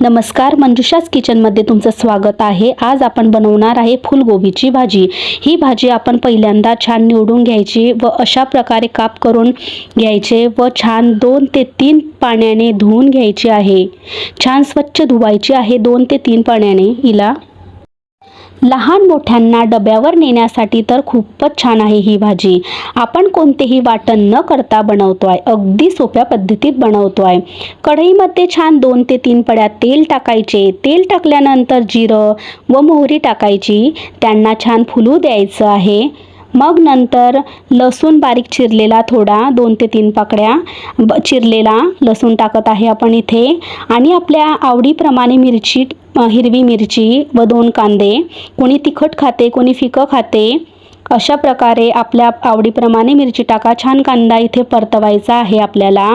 नमस्कार मंजुषाच किचनमध्ये तुमचं स्वागत आहे. आज आपण बनवणार आहे फुलगोबीची भाजी. ही भाजी आपण पहिल्यांदा छान निवडून घ्यायची व अशा प्रकारे काप करून घ्यायचे व छान दोन ते तीन पाण्याने धुवून घ्यायची आहे. छान स्वच्छ धुवायची आहे दोन ते तीन पाण्याने. हिला लहान मोठ्यांना डब्यावर नेण्यासाठी तर खूपच छान आहे ही भाजी. आपण कोणतेही वाटण न करता बनवतो आहे अगदी सोप्या पद्धतीत बनवतो आहे कढईमध्ये छान दोन ते तीन पड्या तेल टाकायचे. तेल टाकल्यानंतर जिरं व मोहरी टाकायची. त्यांना छान फुलू द्यायचं आहे. मग नंतर लसूण बारीक चिरलेला थोडा दोन ते तीन पाकड्या ब चिरलेला लसूण टाकत आहे आपण इथे. आणि आपल्या आवडीप्रमाणे मिरची हिरवी मिरची व दोन कांदे कोणी तिखट खाते कोणी फिकं खाते अशा प्रकारे आपल्या आवडीप्रमाणे मिरची टाका. छान कांदा इथे परतवायचा आहे आपल्याला.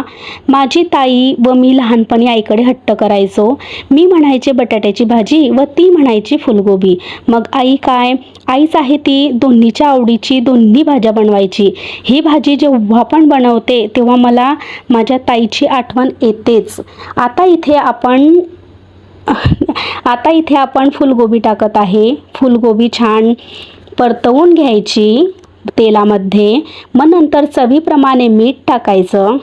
माझी ताई व मी लहानपणी आईकडे हट्ट करायचो. मी म्हणायचे बटाट्याची भाजी व ती म्हणायची फुलगोबी. मग आई काय? आईच आहे ती दोन्हीच्या आवडीची दोन्ही भाज्या बनवायची. ही भाजी जेव्हा पण बनवते तेव्हा मला माझ्या ताईची आठवण येतेच. आता इथे आपण आता इथे आपण फुलगोबी टाकत आहे. फुलगोबी छान परतवून घ्यायची तेलामध्ये. मग नंतर चवीप्रमाणे मीठ टाकायचं.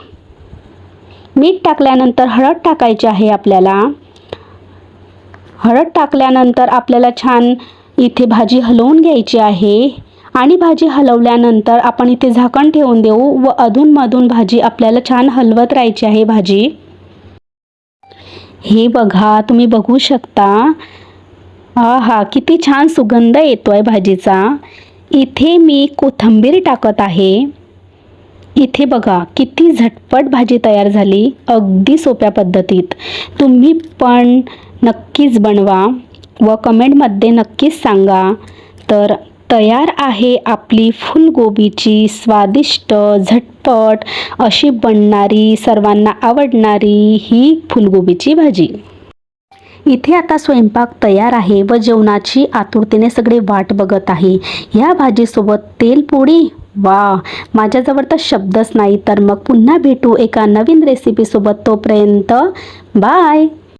मीठ टाकल्यानंतर हळद टाकायची आहे आपल्याला. हळद टाकल्यानंतर आपल्याला छान इथे भाजी हलवून घ्यायची आहे. आणि भाजी हलवल्यानंतर आपण इथे झाकण ठेवून देऊ व अधूनमधून भाजी आपल्याला छान हलवत राहायची आहे भाजी. हे बघा तुम्ही बघू शकता. हा हा किती छान सुगंध येतो आहे भाजीचा. इथे मी कोथिंबीर टाकत आहे. इथे बघा किती झटपट भाजी तयार झाली अगदी सोप्या पद्धतीत. तुम्ही पण नक्कीच बनवा. व कमेंटमध्ये नक्कीच सांगा. तर तयार आहे आपली फुलगोबीची स्वादिष्ट झटपट अशी बनणारी सर्वांना आवडणारी ही फुलगोबीची भाजी. इथे आता स्वयंपाक तयार आहे व जेवणाची आतुरतेने सगळे वाट बघत आहे. ह्या भाजीसोबत तेलपोळी वा माझ्याजवळ तर शब्दच नाही तर मग पुन्हा भेटू एका नवीन रेसिपीसोबत तोपर्यंत बाय!